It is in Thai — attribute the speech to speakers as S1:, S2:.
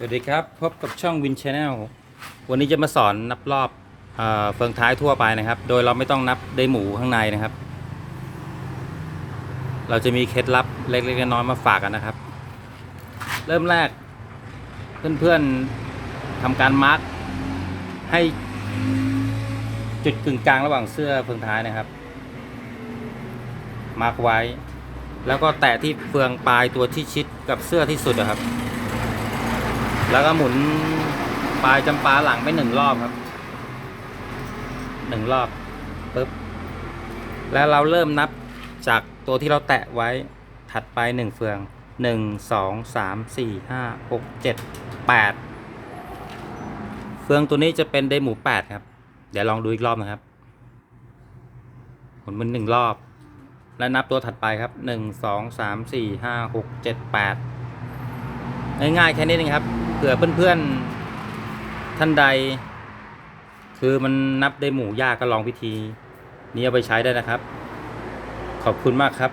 S1: สวัสดีครับ พบกับช่องวินชาแนลวันนี้จะมาสอนนับรอบเออเฟืองท้ายทั่วไปนะครับ โดยเราไม่ต้องนับได้หมูข้างในนะครับ เราจะมีเคล็ดลับเล็กๆน้อยๆมาฝากกันนะครับ เริ่มแรกเพื่อนๆทำการมาร์กให้จุดกึ่งกลางระหว่างเสื้อเฟืองท้ายนะครับ มาร์กไว้ แล้วก็แตะที่เฟืองปลายตัวที่ชิดกับเสื้อที่สุดนะครับ แล้วก็หมุนปลายจำปาหลังไปหนึ่งรอบครับหนึ่งรอบปึ๊บแล้วเราเริ่มนับจากตัวที่เราแตะไว้ถัดไปหนึ่งเฟืองหนึ่งสองสามสี่ห้าหกเจ็ดแปดเฟืองตัวนี้จะเป็นไดหมูแปดครับ เดี๋ยวลองดูอีกรอบนะครับหมุนมันหนึ่งรอบ และนับตัวถัดไปครับหนึ่งสองสามสี่ห้าหกเจ็ดแปดง่ายๆแค่นี้เองครับ เผื่อเพื่อนๆท่านใด คือมันนับได้หมู่ยากก็ลองวิธี นี้เอาไปใช้ได้นะครับ ขอบคุณมากครับ